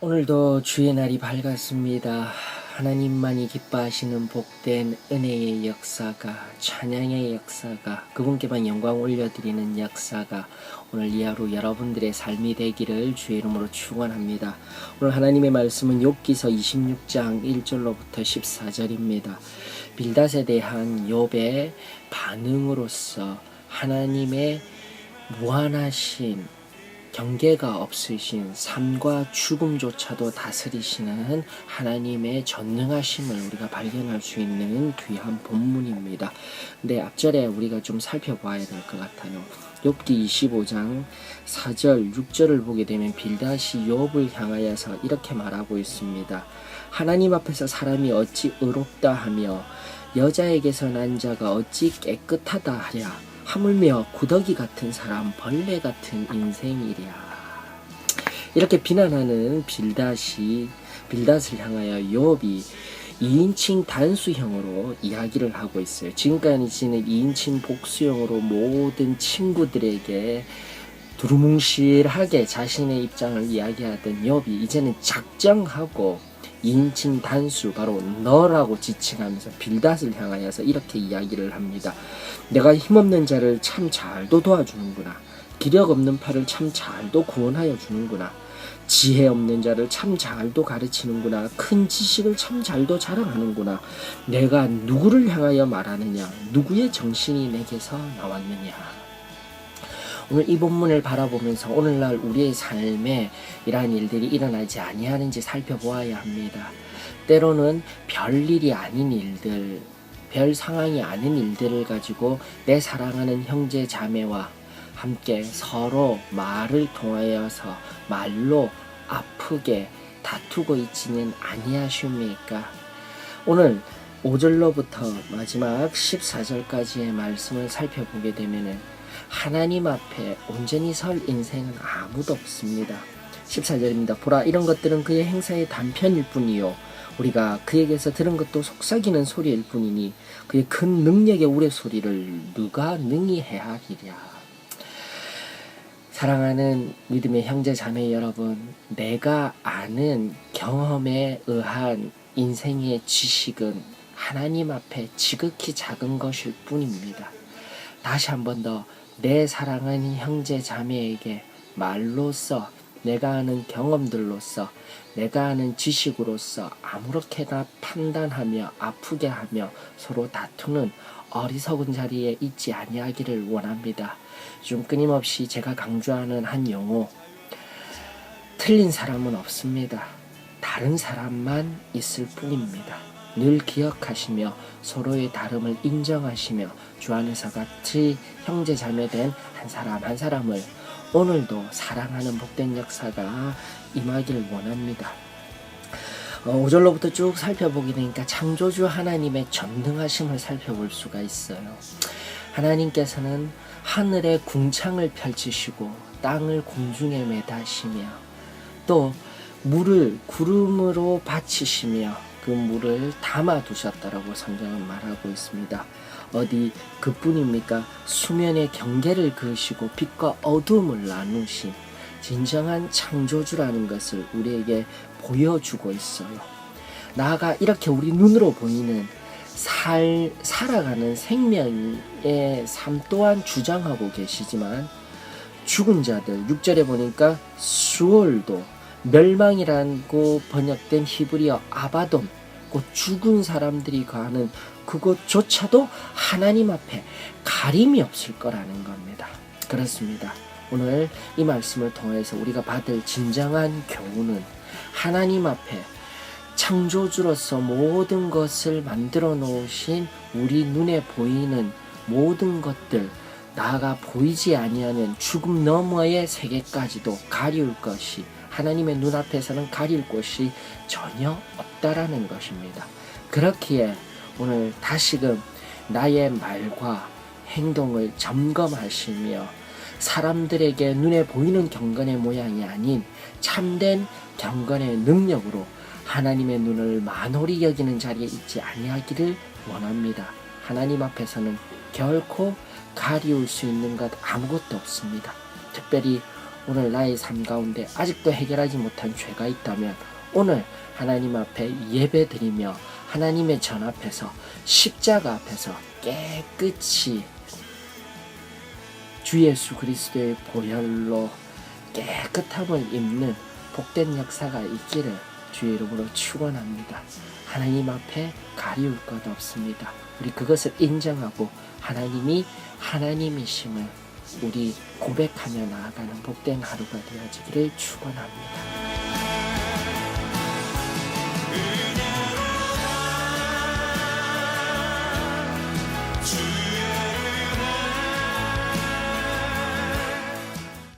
오늘도 주의 날이 밝았습니다. 하나님만이 기뻐하시는 복된 은혜의 역사가 찬양의 역사가 그분께만 영광 올려드리는 역사가 오늘 이 하루 여러분들의 삶이 되기를 주의 이름으로 축원합니다. 오늘 하나님의 말씀은 욥기서 26장 1절로부터 14절입니다. 빌닷에 대한 욥의 반응으로서 하나님의 무한하신 경계가 없으신 삶과 죽음조차도 다스리시는 하나님의 전능하심을 우리가 발견할 수 있는 귀한 본문입니다. 근데 앞절에 우리가 좀 살펴봐야 될 것 같아요. 욥기 25장 4절, 6절을 보게 되면 빌다시 욥을 향하여서 이렇게 말하고 있습니다. 하나님 앞에서 사람이 어찌 의롭다 하며 여자에게서 난 자가 어찌 깨끗하다 하랴. 하물며 구더기 같은 사람, 벌레 같은 인생이랴. 이렇게 비난하는 빌닷이 빌닷을 향하여 욥이 2인칭 단수형으로 이야기를 하고 있어요. 지금까지는 2인칭 복수형으로 모든 친구들에게 두루뭉실하게 자신의 입장을 이야기하던 욥이 이제는 작정하고 2 인칭 단수 바로 너라고 지칭하면서 빌닷을 향하여서 이렇게 이야기를 합니다. 내가 힘없는 자를 참 잘도 도와주는구나. 기력 없는 팔을 참 잘도 구원하여 주는구나. 지혜 없는 자를 참 잘도 가르치는구나. 큰 지식을 참 잘도 자랑하는구나. 내가 누구를 향하여 말하느냐? 누구의 정신이 내게서 나왔느냐? 오늘 이 본문을 바라보면서 오늘날 우리의 삶에 이러한 일들이 일어나지 아니하는지 살펴보아야 합니다. 때로는 별일이 아닌 일들, 별 상황이 아닌 일들을 가지고 내 사랑하는 형제 자매와 함께 서로 말을 통하여서 말로 아프게 다투고 있지는 아니하십니까? 오늘 5절로부터 마지막 14절까지의 말씀을 살펴보게 되면은 하나님 앞에 온전히 설 인생은 아무도 없습니다. 14절입니다. 보라 이런 것들은 그의 행사의 단편일 뿐이요 우리가 그에게서 들은 것도 속삭이는 소리일 뿐이니 그의 큰 능력의 우레소리를 누가 능히 헤아리랴. 사랑하는 믿음의 형제 자매 여러분, 내가 아는 경험에 의한 인생의 지식은 하나님 앞에 지극히 작은 것일 뿐입니다. 다시 한 번 더 내 사랑하는 형제 자매에게 말로써 내가 아는 경험들로서 내가 아는 지식으로서 아무렇게나 판단하며 아프게 하며 서로 다투는 어리석은 자리에 있지 아니하기를 원합니다. 좀 끊임없이 제가 강조하는 한 용어 틀린 사람은 없습니다. 다른 사람만 있을 뿐입니다. 늘 기억하시며 서로의 다름을 인정하시며 주 안에서 같이 형제 자매된 한 사람 한 사람을 오늘도 사랑하는 복된 역사가 임하기를 원합니다. 어, 5절로부터 쭉 살펴보게 되니까 창조주 하나님의 전능하심을 살펴볼 수가 있어요. 하나님께서는 하늘에 궁창을 펼치시고 땅을 공중에 매다시며 또 물을 구름으로 받치시며 그 물을 담아 두셨다라고 성경은 말하고 있습니다. 어디 그뿐입니까? 수면의 경계를 그으시고 빛과 어둠을 나누신 진정한 창조주라는 것을 우리에게 보여주고 있어요. 나아가 이렇게 우리 눈으로 보이는 살, 살아가는 생명의 삶 또한 주장하고 계시지만 죽은 자들 6절에 보니까 수월도 멸망이라고 번역된 히브리어 아바 돈곧 죽은 사람들이 가는 그것조차도 하나님 앞에 가림이 없을 거라는 겁니다. 그렇습니다. 오늘 이 말씀을 통해서 우리가 받을 진정한 교훈은 하나님 앞에 창조주로서 모든 것을 만들어 놓으신 우리 눈에 보이는 모든 것들 나아가 보이지 아니하는 죽음 너머의 세계까지도 가리울 것이 하나님의 눈앞에서는 가릴 곳이 전혀 없다라는 것입니다. 그렇기에 오늘 다시금 나의 말과 행동을 점검하시며 사람들에게 눈에 보이는 경건의 모양이 아닌 참된 경건의 능력으로 하나님의 눈을 만홀히 여기는 자리에 있지 아니하기를 원합니다. 하나님 앞에서는 결코 가리울 수 있는 것 아무것도 없습니다. 특별히 오늘 나의 삶 가운데 아직도 해결하지 못한 죄가 있다면 오늘 하나님 앞에 예배 드리며 하나님의 전 앞에서 십자가 앞에서 깨끗이 주 예수 그리스도의 보혈로 깨끗함을 입는 복된 역사가 있기를 주의 이름으로 축원합니다. 하나님 앞에 가리울 것 없습니다. 우리 그것을 인정하고 하나님이 하나님이심을 우리 고백하며 나아가는 복된 하루가 되어지기를 축원합니다.